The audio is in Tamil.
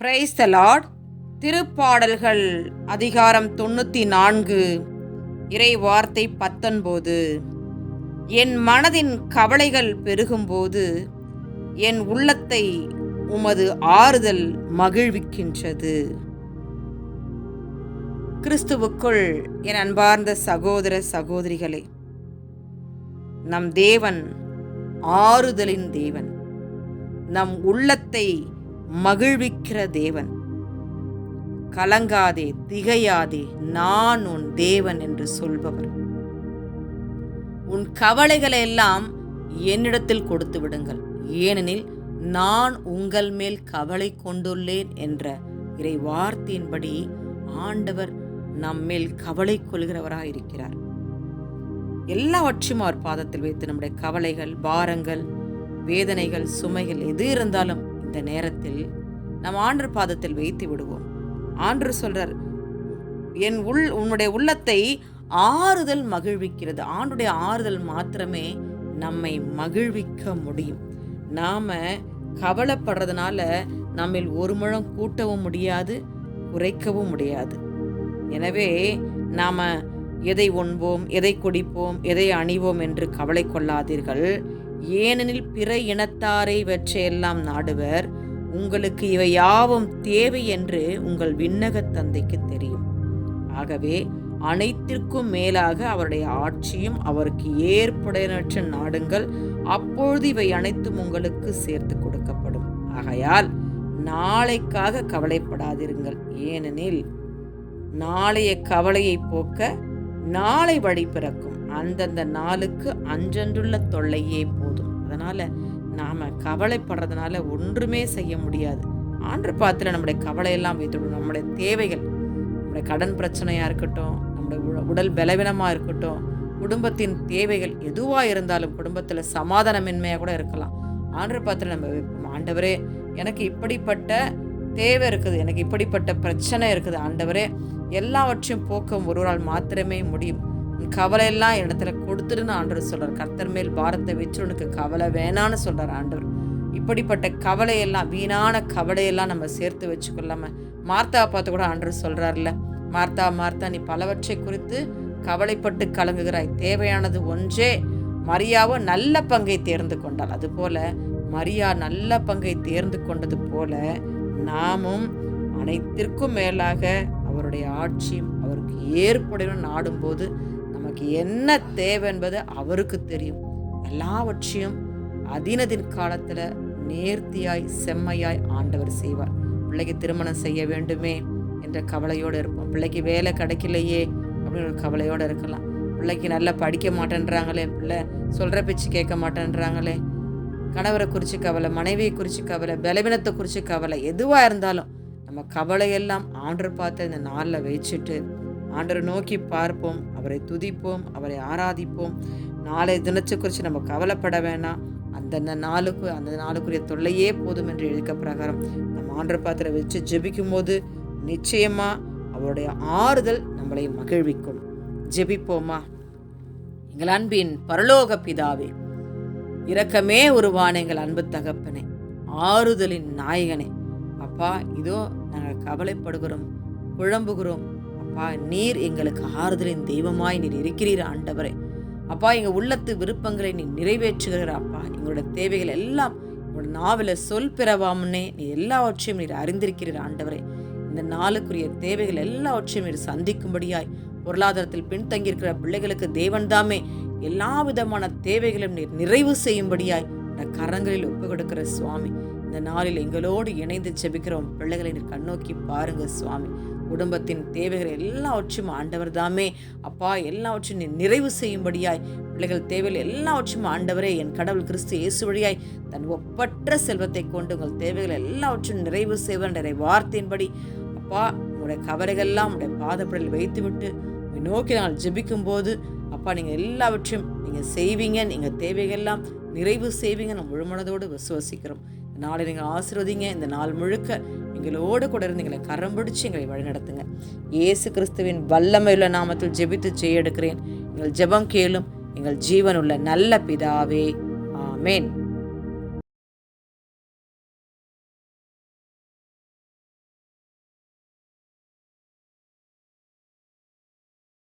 பிரைஸ் த லார்ட் திருப்பாடல்கள் அதிகாரம் தொண்ணூற்றி நான்கு இறை வார்த்தை பத்தொன்பது. என் மனதின் கவலைகள் பெருகும்போது என் உள்ளத்தை உமது ஆறுதல் மகிழ்விக்கின்றது. கிறிஸ்துவுக்குள் என் அன்பார்ந்த சகோதர சகோதரிகளே நம் தேவன் ஆறுதலின் தேவன். நம் உள்ளத்தை மகிழ்விக்கிற தேவன். கலங்காதே திகையாதே நான் உன் தேவன் என்று சொல்பவர். உன் கவலைகளை எல்லாம் என்னிடத்தில் கொடுத்து விடுங்கள். ஏனெனில் நான் உங்கள் மேல் கவலை கொண்டுள்ளேன் என்ற இறை வார்த்தையின்படி ஆண்டவர் நம்மேல் கவலை கொள்கிறவராக இருக்கிறார் எல்லாவற்றையும் அவர் பாதத்தில் வைத்து நம்முடைய கவலைகள் பாரங்கள் வேதனைகள் சுமைகள் எது இருந்தாலும் இந்த நேரத்தில் நம் ஆண்டர் பாதத்தில் வைத்து விடுவோம். ஆண்டர் சொல்றார் என் உள் உன்னுடைய உள்ளத்தை ஆறுதல் மகிழ்விக்கிறது. ஆண்டுடைய ஆறுதல் மாத்திரமே நம்மை மகிழ்விக்க முடியும். நாம கவலைப்படுறதுனால நம்மில் ஒரு முழம் கூட்டவும் முடியாது குறைக்கவும் முடியாது. எனவே நாம எதை உண்போம் எதை குடிப்போம் எதை அணிவோம் என்று கவலை கொள்ளாதீர்கள். ஏனெனில் பிற இனத்தாரை வற்றையெல்லாம் நாடுவர். உங்களுக்கு இவை யாவும் தேவை என்று உங்கள் விண்ணக தந்தைக்கு தெரியும். ஆகவே அனைத்திற்கும் மேலாக அவருடைய ஆட்சியும் அவருக்கு ஏற்புடையனற்ற நாடுங்கள். அப்பொழுது இவை அனைத்தும் உங்களுக்கு சேர்த்து கொடுக்கப்படும். ஆகையால் நாளைக்காக கவலைப்படாதிருங்கள். ஏனெனில் நாளைய கவலையை போக்க நாளை வழி பிறக்கும். அந்தந்த நாளுக்கு அன்றன்றுள்ள தொல்லையே போதும். அதனால் நாம் கவலைப்படுறதுனால ஒன்றுமே செய்ய முடியாது. ஆண்டு பாத்திர நம்முடைய கவலையெல்லாம் வைத்துவிடும். நம்முடைய தேவைகள் நம்முடைய கடன் பிரச்சனையாக இருக்கட்டும் நம்முடைய உ- உடல் பலவீனமாக இருக்கட்டும் குடும்பத்தின் தேவைகள் எதுவாக இருந்தாலும் குடும்பத்தில் சமாதானமின்மையாக கூட இருக்கலாம். ஆண்டு பாத்திர நம்ம வைப்போம். ஆண்டவரே எனக்கு இப்படிப்பட்ட தேவை இருக்குது. எனக்கு இப்படிப்பட்ட பிரச்சனை இருக்குது. ஆண்டவரே எல்லாவற்றையும் போக்க ஒருவரால் மாத்திரமே முடியும். உன் கவலையெல்லாம் இடத்துல கொடுத்துடுன்னு ஆண்டவர் சொல்றார். கர்த்தர் மேல் பாரத்தை வச்சு உனக்கு கவலை வேணான்னு சொல்றார் ஆண்டவர். இப்படிப்பட்ட கவலையெல்லாம் வீணான கவலையெல்லாம் நம்ம சேர்த்து வச்சுக்கொள்ளாம மார்த்தாவை பார்த்து கூட ஆண்டவர் சொல்றாருல்ல மார்த்தா மார்த்தா நீ பலவற்றை குறித்து கவலைப்பட்டு கலங்குகிறாய். தேவையானது ஒன்றே மரியாவோ நல்ல பங்கை தேர்ந்து கொண்டாள் அதுபோல மரியா நல்ல பங்கை தேர்ந்து கொண்டது போல நாமும் அனைத்திற்கும் மேலாக அவருடைய ஆட்சியும் அவருக்கு ஏற்புடையவன் நாடும்போது நமக்கு என்ன தேவை என்பது அவருக்கு தெரியும். எல்லாவற்றையும் அதினதின் காலத்தில் நேர்த்தியாய் செம்மையாய் ஆண்டவர் செய்வார். பிள்ளைக்கு திருமணம் செய்ய வேண்டுமே என்ற கவலையோடு இருப்போம். பிள்ளைக்கு வேலை கிடைக்கலையே அப்படின்னு ஒரு கவலையோடு இருக்கலாம். பிள்ளைக்கு நல்லா படிக்க மாட்டேன்றாங்களே பிள்ளை சொல்கிற பேச்சு கேட்க மாட்டேன்றாங்களே கணவரை குறித்து கவலை மனைவியை குறித்து கவலை பலவீனத்தை குறித்து கவலை எதுவாக இருந்தாலும் நம்ம கவலையெல்லாம் ஆண்டர் பார்த்து இந்த நாளில் வச்சுட்டு ஆண்டரை நோக்கி பார்ப்போம் அவரை துதிப்போம் அவரை ஆராதிப்போம். நாளை தினத்தை குறித்து நம்ம கவலைப்பட வேணாம். அந்தந்த நாளுக்கு அந்த நாளுக்குரிய தொல்லையே போதும் என்று எழுக்க பிரகாரம் நம்ம ஆண்டர் பாத்திர வச்சு ஜெபிக்கும் போது நிச்சயமாக அவருடைய ஆறுதல் நம்மளை மகிழ்விக்கும். ஜெபிப்போமா? எங்கள் அன்பின் பரலோக பிதாவே இரக்கமே உருவான எங்கள் அன்பு தகப்பனே ஆறுதலின் நாயகனே. அப்பா இதோ நாங்கள் கவலைப்படுகிறோம் குழம்புகிறோம் அப்பா நீர் எங்களுக்கு ஆறுதலின் தெய்வமாய் நீர் இருக்கிறீர் ஆண்டவரே. அப்பா எங்கள் உள்ளத்து விருப்பங்களை நீ நிறைவேற்றுகிற அப்பா. எங்களோட தேவைகள் எல்லாம் உங்களோட நாவில் சொல் பிறவாமனே நீ எல்லாவற்றையும் நீர் அறிந்திருக்கிறீர் ஆண்டவரே. இந்த நாளுக்குரிய தேவைகள் எல்லாவற்றையும் நீர் சந்திக்கும்படியாய் பொருளாதாரத்தில் பின்தங்கியிருக்கிற பிள்ளைகளுக்கு தேவன் தாமே எல்லா விதமான தேவைகளையும் நீர் நிறைவு செய்யும்படியாய் கரங்களில் ஒப்பு கொடுக்கிற சுவாமி. இந்த நாளில் எங்களோடு இணைந்து ஜெபிக்கிறோம். பிள்ளைகளை கண்ணோக்கி பாருங்க சுவாமி. குடும்பத்தின் தேவைகள் எல்லாவற்றையும் ஆண்டவர் தாமே அப்பா எல்லாவற்றையும் நிறைவு செய்யும்படியாய். பிள்ளைகள் தேவைகள் எல்லாவற்றையும் ஆண்டவரே என் கடவுள் கிறிஸ்து இயேசு வழியாய் தன் ஒப்பற்ற செல்வத்தை கொண்டு உங்கள் தேவைகள் எல்லாவற்றையும் நிறைவு செய்வர் என்ற வார்த்தையின்படி அப்பா உங்களுடைய கவலைகள்லாம் உங்களுடைய பாதப்படியில் வைத்துவிட்டு நோக்கி நாங்கள் ஜெபிக்கும் போது அப்பா நீங்கள் எல்லாவற்றையும் நீங்கள் செய்வீங்க நீங்கள் தேவைகள்லாம் நிறைவு செய்வீங்க நான் முழுமனதோடு விசுவசிக்கிறோம். நாளை நீங்கள் ஆசீர்வதிங்க. இந்த நாள் முழுக்க எங்களோடு கூட இருந்து எங்களை கரம் பிடிச்சி எங்களை வழிநடத்துங்க. இயேசு கிறிஸ்துவின் வல்லமையுள்ள நாமத்தில் ஜெபித்து செய்ய எடுக்கிறேன் எங்கள் ஜெபம் கேளும். எங்கள் ஜீவனுள்ள நல்ல பிதாவே. ஆமேன்.